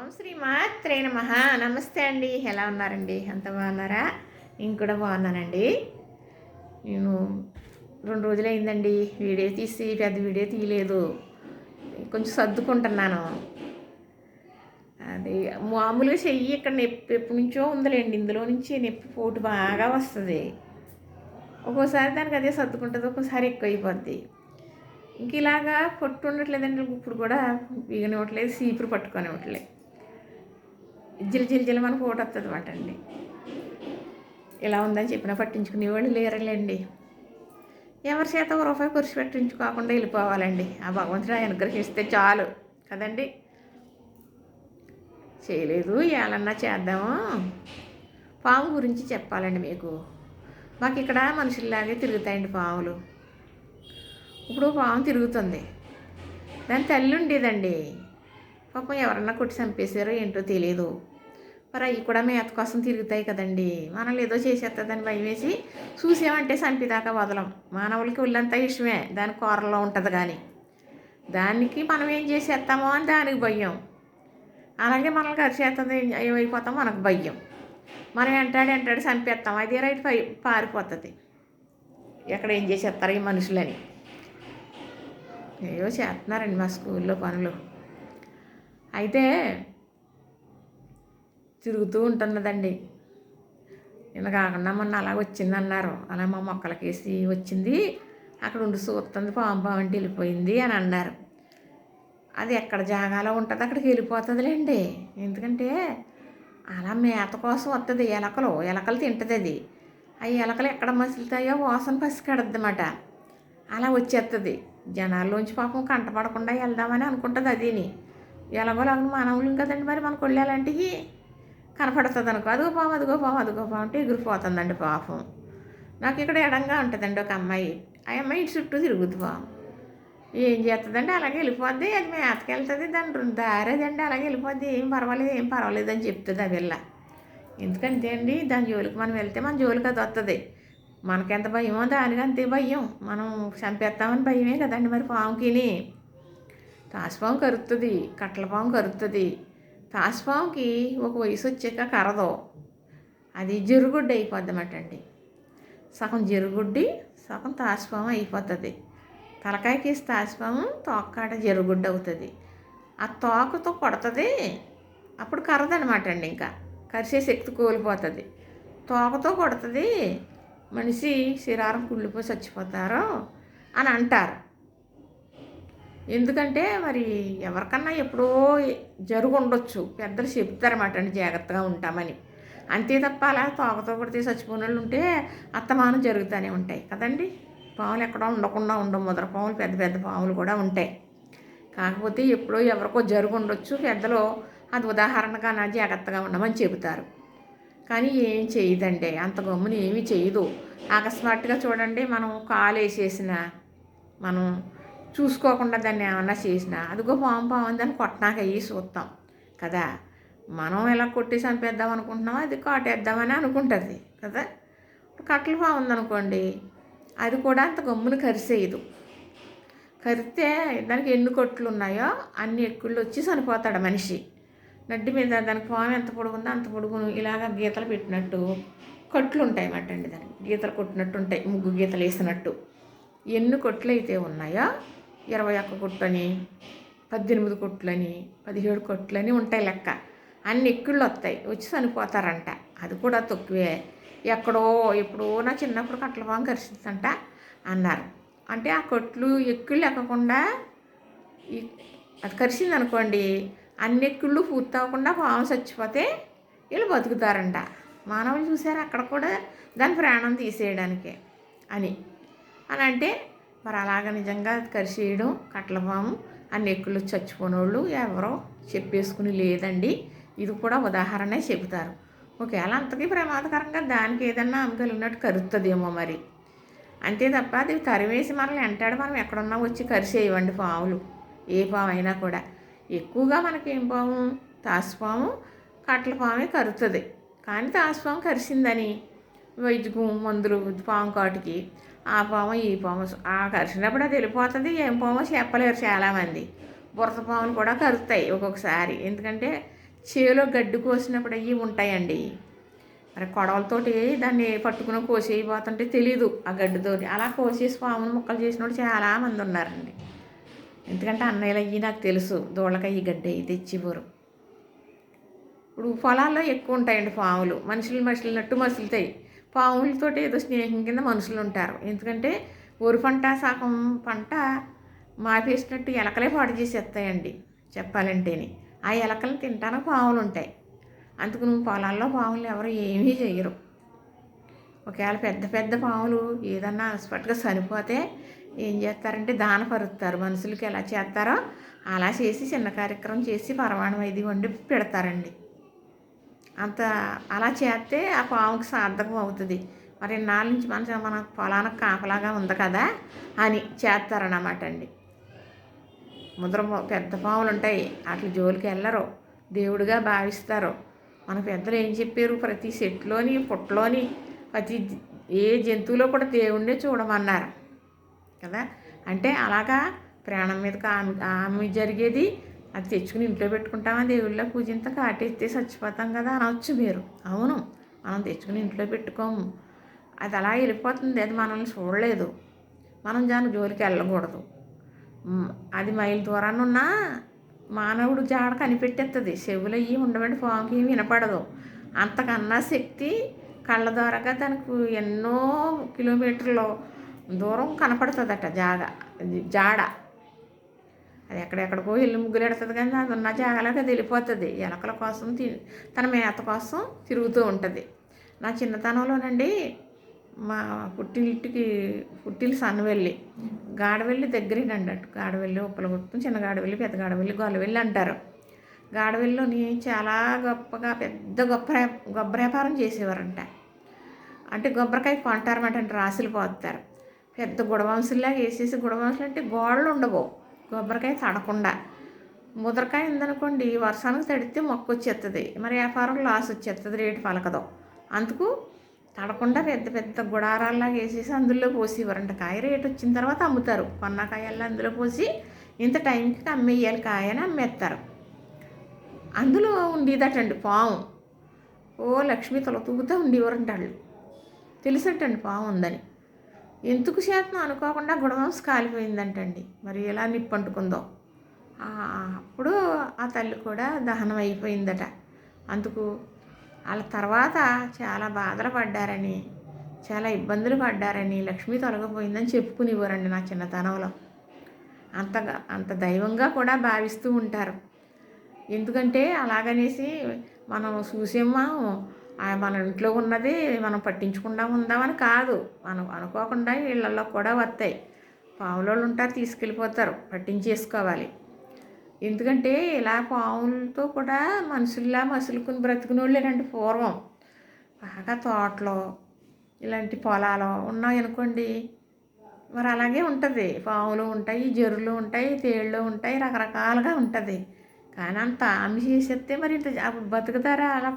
ఓం శ్రీ మాత్రే నమ. నమస్తే అండి. ఎలా ఉన్నారండి? అంత బాగున్నారా? నేను కూడా బాగున్నానండి. నేను రెండు రోజులు అయిందండి వీడియో తీసి పెద్ద వీడియో తీయలేదు. కొంచెం సర్దుకుంటున్నాను. అది మామూలుగా చెయ్యి ఇక్కడ నొప్పి ఎప్పటి నుంచో ఉందిలేండి. ఇందులో నుంచి నొప్పి పోటు బాగా వస్తుంది. ఒక్కోసారి దానికి అదే సర్దుకుంటుంది. ఒక్కోసారి ఎక్కువ అయిపోద్ది ఇంక ఇలాగా పొట్టు ఉండట్లేదండి ఇప్పుడు కూడా బిగనివ్వట్లేదు సీపురు పట్టుకొనివ్వట్లేదు. జిల్ జిల్ జిల్ మన వస్తుంది అండి ఇలా ఉందని చెప్పినా పట్టించుకునే వాళ్ళు లేరలేండి. ఎవరి చేత ఒక రూపాయి కురిసి పెట్టించుకోకుండా వెళ్ళిపోవాలండి. ఆ భగవంతుడు అనుగ్రహిస్తే చాలు. కదండి? చేయలేదు ఏమన్నా చేద్దాము? పాము గురించి చెప్పాలండి మీకు. మాకు ఇక్కడ మనుషుల్లాగే తిరుగుతాయండి పాములు. ఇప్పుడు పాము తిరుగుతుంది. దాని తల్లి ఉండేదండి. పాపం ఎవరన్నా కొట్టి చంపేశారో ఏంటో తెలియదు మరి అవి కూడా మేత కోసం తిరుగుతాయి కదండి. మనల్ని ఏదో చేసేస్తుందని భయం వేసి చూసామంటే చంపిదాకా వదలం. మానవులకి ఒళ్ళంతా ఇష్టమే దాని కూరలో ఉంటుంది కానీ దానికి మనం ఏం చేసేస్తామో అని దానికి భయం. అలాగే మనల్ని కరిచేస్తుంది ఏమైపోతాం మనకు భయం. మనం వెంటాడు వెంటాడు చంపేస్తాం అదే రైట్ పై పారిపోతుంది. ఎక్కడ ఏం చేసేస్తారు ఈ మనుషులని? ఏవో చేస్తున్నారండి మా స్కూల్లో పనులు. అయితే తిరుగుతూ ఉంటున్నదండి. ఇలా కాకుండా మొన్న అలా వచ్చిందన్నారు. అలా మా మొక్కలకేసి వచ్చింది. అక్కడ ఉండి చూస్తుంది పాము పాము అంటే వెళ్ళిపోయింది అని అన్నారు. అది ఎక్కడ జాగాలో ఉంటుంది అక్కడికి వెళ్ళిపోతుందిలేండి. ఎందుకంటే అలా మేత కోసం వస్తుంది ఎలకలు. ఎలకలు తింటుంది అది. ఆ ఎలకలు ఎక్కడ మసులుతాయో వాసన పసికడద్దన్నమాట అలా వచ్చేస్తుంది జనాల్లోంచి పాపం కంటపడకుండా వెళ్దామని అనుకుంటుంది అదిని. ఎలాగోలాగా మానవులు కదండి మరి మనకు అలాంటివి కనపడుతుంది అనుకో అదిగో పాము అదిగో పాము అదిగో పాము అంటే ఎగిరిపోతుందండి పాపం. నాకు ఇక్కడ ఎడంగా ఉంటుందండి ఒక అమ్మాయి. ఆ అమ్మాయి ఇటు చుట్టూ తిరుగుద్ది పాము ఏం చేస్తుందండి అలాగే వెళ్ళిపోద్ది. అది మేతకి వెళ్తుంది. దాని దారేదండి. అలాగే వెళ్ళిపోద్ది. ఏం పర్వాలేదు ఏం పర్వాలేదు అని చెప్తుంది ఆ పిల్ల. ఎందుకంటే అండి దాని జోలికి మనం వెళ్తే మన జోలికి అది వస్తుంది మనకెంత భయమో దానికి అంతే భయం. మనం చంపేస్తామని భయమే కదండి మరి పాముకిని. తాసుపాము కరుతుంది కట్టలపాము కరుతుంది కరుస్తుంది తాసుపాముకి ఒక వయసు వచ్చాక కరదు. అది జరుగుడ్డి అయిపోద్ది అండి. సగం జరుగుడ్డి సగం తాసుపాము అయిపోతుంది. తలకాయకి తాసుపాము తోకాట జరుగుడ్డి అవుతుంది. ఆ తోకతో కొడుతుంది అప్పుడు కరదనమాట అండి ఇంకా. కరిసే శక్తి కోల్పోతుంది. తోకతో కొడుతుంది మనిషి శరీరం కుళ్ళిపోయి చచ్చిపోతారు అని అంటారు. ఎందుకంటే మరి ఎవరికన్నా ఎప్పుడో జరుగు ఉండొచ్చు పెద్దలు చెప్తారన్నమాట అండి జాగ్రత్తగా ఉంటామని. అంతే తప్ప అలా తోకతో కొడితే చచ్చిపోయిన వాళ్ళు ఉంటే అత్తమానం జరుగుతూనే ఉంటాయి కదండి. పాములు ఎక్కడో ఉండకుండా ఉండవు ముద్ర పాములు పెద్ద పెద్ద పాములు కూడా ఉంటాయి. కాకపోతే ఎప్పుడో ఎవరికో జరుగు ఉండొచ్చు పెద్దలు అది ఉదాహరణగా నా జాగ్రత్తగా ఉండమని చెబుతారు. కానీ ఏం చేయదండి అంత గమ్మున ఏమీ చేయదు. అకస్మాత్తుగా చూడండి మనం కాలు వేసేసిన మనం చూసుకోకుండా దాన్ని ఏమన్నా చేసినా అదిగో పాము పాము అని దాన్ని కొట్టనాక అయ్యి చూస్తాం కదా? మనం ఇలా కొట్టి చంపేద్దాం అనుకుంటున్నామో అది కాటేద్దామని అనుకుంటుంది కదా? కట్టల పాము ఉందనుకోండి అది కూడా అంత గమ్మున కరిసేయదు. కరిస్తే దానికి ఎన్ని కొట్లు ఉన్నాయో అన్ని ఎక్కుళ్ళు వచ్చి చనిపోతాడు మనిషి. నడ్డి మీద దానికి పాము ఎంత పొడుగుందో అంత పొడుగును ఇలాగ గీతలు పెట్టినట్టు కొట్లు ఉంటాయి అన్నమాట అండి దానికి. గీతలు కొట్టినట్టు ఉంటాయి ముగ్గు గీతలు వేసినట్టు. ఎన్ని కొట్లు అయితే ఉన్నాయో ఇరవై ఒక్క గుట్లని పద్దెనిమిది కొట్లని పదిహేడు కొట్లని ఉంటాయి లెక్క. అన్ని ఎక్కుళ్ళు వస్తాయి. వచ్చి చనిపోతారంట. అది కూడా తక్కువే. ఎక్కడో ఎప్పుడో నా చిన్నప్పుడు కట్ల పాము కరిచిందంట అన్నారు. అంటే ఆ కొట్లు ఎక్కుళ్ళు ఎక్కకుండా అది కరిచింది అనుకోండి అన్ని ఎక్కుళ్ళు పూర్తి అవ్వకుండా పాము చచ్చిపోతే వీళ్ళు బతుకుతారంట. మానవులు చూసారు? అక్కడ కూడా దాని ప్రాణం తీసేయడానికి అని. అని అంటే మరి అలాగ నిజంగా కరిసేయడం కట్ల పాము అన్ని ఎక్కుళ్ళు చచ్చిపోయినోళ్ళు ఎవరో చెప్పేసుకుని లేదండి. ఇది కూడా ఉదాహరణే చెబుతారు. ఒకవేళ అంతకీ ప్రమాదకరంగా దానికి ఏదన్నా అమ్మగలిగినట్టు కరుస్తుందేమో మరి. అంతే తప్ప అది తరివేసి మనల్ని వెంటాడు మనం ఎక్కడున్నా వచ్చి కరిసేయవండి పాములు. ఏ పాము అయినా కూడా. ఎక్కువగా మనకి ఏం పాము? తాసుపాము కట్ల పామే కరుతుంది కానీ తాసుపాము కరిసిందని వైద్యకు మందులు పాము కాటుకి. ఆ పాము ఈ పాము ఆ కరిచినప్పుడు అది వెళ్ళిపోతుంది. ఏం పాము చెప్పలేరు చాలామంది. బురద పాములు కూడా కరుస్తాయి ఒక్కొక్కసారి. ఎందుకంటే చేలో గడ్డి కోసినప్పుడు అవి ఉంటాయండి. మరి కొడవలతోటి దాన్ని పట్టుకుని కోసేయబోతుంటే తెలీదు ఆ గడ్డితోటి అలా కోసేసి పాములు ముక్కలు చేసిన వాళ్ళు చాలామంది ఉన్నారండి. ఎందుకంటే అన్నయ్యలు అయ్యి నాకు తెలుసు దూళ్ళకయ్యి గడ్డి అయ్యి తెచ్చిపోరు ఇప్పుడు పొలాల్లో ఎక్కువ ఉంటాయండి పాములు. మనుషులు మనుషులన్నట్టు మసులుతాయి. పాములతోటి ఏదో స్నేహం కింద మనుషులు ఉంటారు. ఎందుకంటే వరి పంట సగం పంట మాపేసినట్టు ఎలకలే పాడు చేసేస్తాయండి చెప్పాలంటేనే. ఆ ఎలకలు తింటానికి పాములు ఉంటాయి. అందుకు నువ్వు పొలాల్లో పాములు ఎవరు ఏమీ చేయరు. ఒకవేళ పెద్ద పెద్ద పాములు ఏదన్నా అలసిపట్టుగా చనిపోతే ఏం చేస్తారంటే దాన పరుస్తారు. మనుషులకి ఎలా చేస్తారో అలా చేసి చిన్న కార్యక్రమం చేసి పరమాణం ఇది వండి పెడతారండి. అంత అలా చేస్తే ఆ పాముకి సార్థకం అవుతుంది. మరి నాలుగు నుంచి మనసు మన పొలానికి కాపలాగా ఉంది కదా అని చేస్తారన్నమాట అండి. ముద్ర పెద్ద పాములు ఉంటాయి. అట్ల జోలికి వెళ్ళరు. దేవుడిగా భావిస్తారు. మన పెద్దలు ఏం చెప్పారు? ప్రతి చెట్లోని పుట్టలోని ప్రతి ఏ జంతువులో కూడా దేవుణ్ణే చూడమన్నారు. కదా? అంటే అలాగా ప్రాణం మీద ఆమె ఆమె జరిగేది అది తెచ్చుకుని ఇంట్లో పెట్టుకుంటామా దేవుళ్ళ? పూజింత కాటెత్తే చచ్చిపోతాం కదా అనవచ్చు మీరు. అవును. మనం తెచ్చుకుని ఇంట్లో పెట్టుకోము. అది అలా వెళ్ళిపోతుంది. అది మనల్ని చూడలేదు. మనం దాని జోలికి వెళ్ళకూడదు. అది మైల్ దూరాన్ని ఉన్నా మానవుడు జాడ కనిపెట్టేస్తుంది చెవులు అయ్యి ఉండబట్టి ఫామ్కి వినపడదు. అంతకన్నా శక్తి కళ్ళ ద్వారాగా తనకు ఎన్నో కిలోమీటర్లు దూరం కనపడుతుందట జాగ జాడ. అది ఎక్కడెక్కడికో ఇల్లు ముగ్గులు ఎడుతుంది కానీ అది ఉన్న అది తెలిపోతుంది ఎలకల కోసం తన మేత కోసం తిరుగుతూ ఉంటుంది. నా చిన్నతనంలోనండి మా పుట్టిల్టికి పుట్టిల్లు సన్నవెల్లి గాడవెల్లి దగ్గరేనండి అటు. గాడవెల్లి ఉప్పల చిన్న గాడవెల్లి పెద్ద గాడవెల్లి గొల్లవెల్లి అంటారు. గాడవెల్లిలోని చాలా గొప్పగా పెద్ద గొప్ప గొప్ప వ్యాపారం చేసేవారంట. అంటే కొబ్బరికాయ కొంటారన్నమాట అంటే రాసులు పోతారు. పెద్ద గుడవంశుల్లాగా వేసేసి గుడవంశులు అంటే గోడలు ఉండవు కొబ్బరికాయ తడకుండా. ముదరకాయ ఉందనుకోండి వర్షానికి తడితే మొక్క వచ్చేస్తుంది మరి వ్యాపారం లాస్ వచ్చేస్తుంది రేటు పలకదు. అందుకు తడకుండా పెద్ద పెద్ద గుడారాల్లాగా వేసేసి అందులో పోసేవారంట కాయ రేటు వచ్చిన తర్వాత అమ్ముతారు. కొన్న కాయల్లో అందులో పోసి ఇంత టైంకి అమ్మేయాలి కాయని అమ్మేస్తారు. అందులో ఉండేదటండి పాము. ఓ లక్ష్మి తొలతూగుతూ ఉండేవారంట వాళ్ళు. తెలిసటండి పాము ఉందని. ఎందుకు శాతం అనుకోకుండా గుణవంశ కాలిపోయిందంటండి. మరి ఎలా నిప్పంటుకుందో. అప్పుడు ఆ తల్లి కూడా దహనం అయిపోయిందట. అందుకు వాళ్ళ తర్వాత చాలా బాధలు పడ్డారని చాలా ఇబ్బందులు పడ్డారని లక్ష్మి తొలగిపోయిందని చెప్పుకునేవారండి నా చిన్నతనంలో. అంతగా అంత దైవంగా కూడా భావిస్తూ ఉంటారు. ఎందుకంటే అలాగనేసి మనం చూసేమో మన ఇంట్లో ఉన్నది మనం పట్టించకుండా ఉందామని కాదు. మనం అనుకోకుండా ఇళ్ళల్లో కూడా వస్తాయి పాములోళ్ళు ఉంటారు తీసుకెళ్ళిపోతారు. పట్టించేసుకోవాలి. ఎందుకంటే ఇలా పాములతో కూడా మనుషుల్లా మసులుకుని బ్రతికిన వాళ్ళేనండి పూర్వం. బాగా తోటలో ఇలాంటి పొలాలు ఉన్నాయనుకోండి మరి అలాగే ఉంటుంది. పాములు ఉంటాయి జరులు ఉంటాయి తేళ్ళు ఉంటాయి రకరకాలుగా ఉంటుంది. కానీ అంత ఆమె చేసేస్తే మరి ఇంత అప్పుడు బతుకుతారా? అలా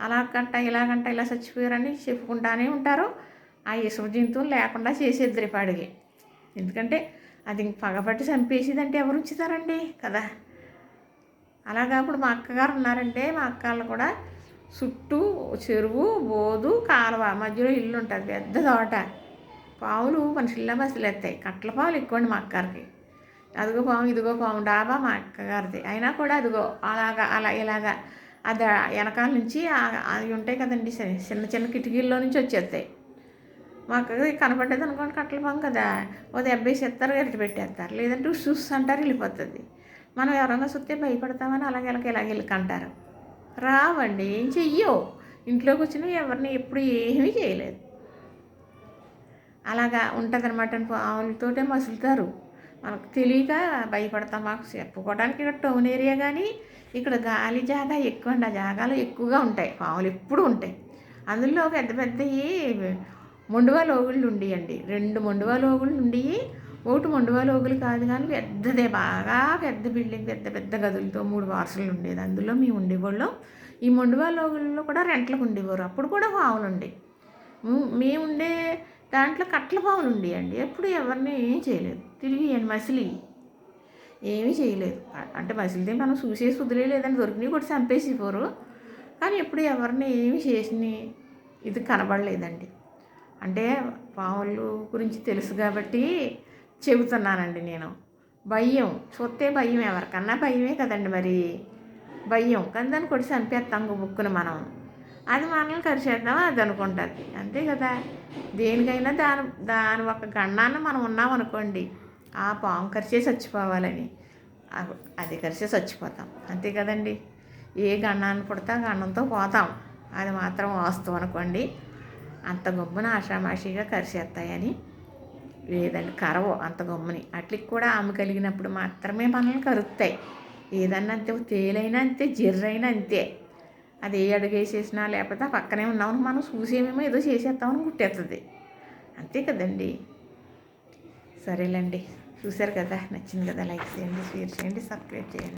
అలాగంట ఇలాగంట ఇలా చచ్చిపోయారని చెప్పుకుంటానే ఉంటారు. ఆ ఇసుక జంతువులు లేకుండా చేసేద్దరు పాడికి ఎందుకంటే అది పగబట్టి చంపేసేదంటే ఎవరు ఉంచుతారండి కదా? అలాగా అప్పుడు మా అక్కగారు ఉన్నారంటే మా అక్కలు కూడా చుట్టూ చెరువు బోదు కాలువ మధ్యలో ఇల్లు ఉంటుంది పెద్ద తోట. పావులు మనుషుల్లో బస్సులు ఎత్తాయి. కట్ల పావులు ఎక్కువండి మా అక్కగారికి అదిగో పాము ఇదిగో పాము డాబా మా అక్కగారిది. అయినా కూడా అదిగో అలాగా అలా ఇలాగా అది వెనకాల నుంచి అవి ఉంటాయి కదండి చిన్న చిన్న కిటికీల్లో నుంచి వచ్చేస్తాయి. మాకు కనపడ్డది అనుకోండి కట్టలు పాము కదా. ఓ దెబ్బేసి ఎత్తారు ఎట్టి పెట్టేస్తారు. లేదంటే చూస్తూ అంటారు వెళ్ళిపోతుంది. మనం ఎవరైనా చూస్తే భయపడతామని అలాగే ఇలాగ ఇలాగ వెళ్ళకంటారు. రావండి ఏం చెయ్యో ఇంట్లోకి వచ్చినా ఎవరిని ఎప్పుడు ఏమీ చేయలేదు. అలాగా ఉంటుంది అనమాట ఆవులతోటే మసులుతారు. మనకు తెలియక భయపడతాం మాకు. చెప్పుకోవడానికి ఇక్కడ టౌన్ ఏరియా కానీ ఇక్కడ గాలి జాగా ఎక్కువ అండి. ఆ జాగాలో ఎక్కువగా ఉంటాయి. పాములు ఎప్పుడు ఉంటాయి. అందులో పెద్ద పెద్దవి మొండువా లోగుళ్ళు ఉండేయండి. రెండు మొండువా లోగుళ్ళు ఉండి ఒకటి మొండువా లోగులు కాదు కానీ పెద్దదే. బాగా పెద్ద బిల్డింగ్ పెద్ద పెద్ద గదులతో మూడు వారసులు ఉండేది. అందులో మేము ఉండేవాళ్ళం. ఈ మొండువా లోగుల్లో కూడా రెంట్లకు ఉండేవారు. అప్పుడు కూడా పావులు ఉండే మేము ఉండే దాంట్లో కట్ల పావులు ఉండేయండి. ఎప్పుడు ఎవరిని ఏం చేయలేదు. తిరిగి మసిలి. ఏమీ చేయలేదు. అంటే మసిలితే మనం చూసేసి వదిలేదండి దొరికినవి కూడా చంపేసిపోరు. కానీ ఎప్పుడు ఎవరిని ఏమి చేసిన ఇది కనబడలేదండి. అంటే పాములు గురించి తెలుసు కాబట్టి చెబుతున్నానండి నేను. భయం. చూస్తే భయం ఎవరికన్నా భయమే కదండి మరి. భయం. కానీ దాన్ని కొట్టి చంపేస్తాం బుక్కుని మనం. అది మనల్ని కరిచేద్దాం అది అనుకుంటుంది. అంతే కదా? దేనికైనా దాని దాని ఒక గండాన్ని మనం ఉన్నామనుకోండి ఆ పాము కరిచే చచ్చిపోవాలని. అది కరిచే చచ్చిపోతాం. అంతే కదండి? ఏ గండాన్ని పుడితే ఆ గండంతో పోతాం. అది మాత్రం వాస్తవం అనుకోండి. అంత గమ్మున ఆషామాషిగా కరిచేస్తాయని లేదండి కరవు అంత గమ్ముని. అట్లకి కూడా ఆమె కలిగినప్పుడు మాత్రమే మనల్ని కరుస్తాయి ఏదన్నా అంతే తేలైనా అంతే జిర్రైనా అంతే. అది ఏ అడుగు వేసేసినా లేకపోతే పక్కనే ఉన్నామని మనం చూసేమేమో ఏదో చేసేస్తామని కుట్టేస్తుంది అంతే కదండి. సరేలేండి. చూశారు కదా? నచ్చింది కదా? లైక్ చేయండి షేర్ చేయండి సబ్స్క్రైబ్ చేయండి.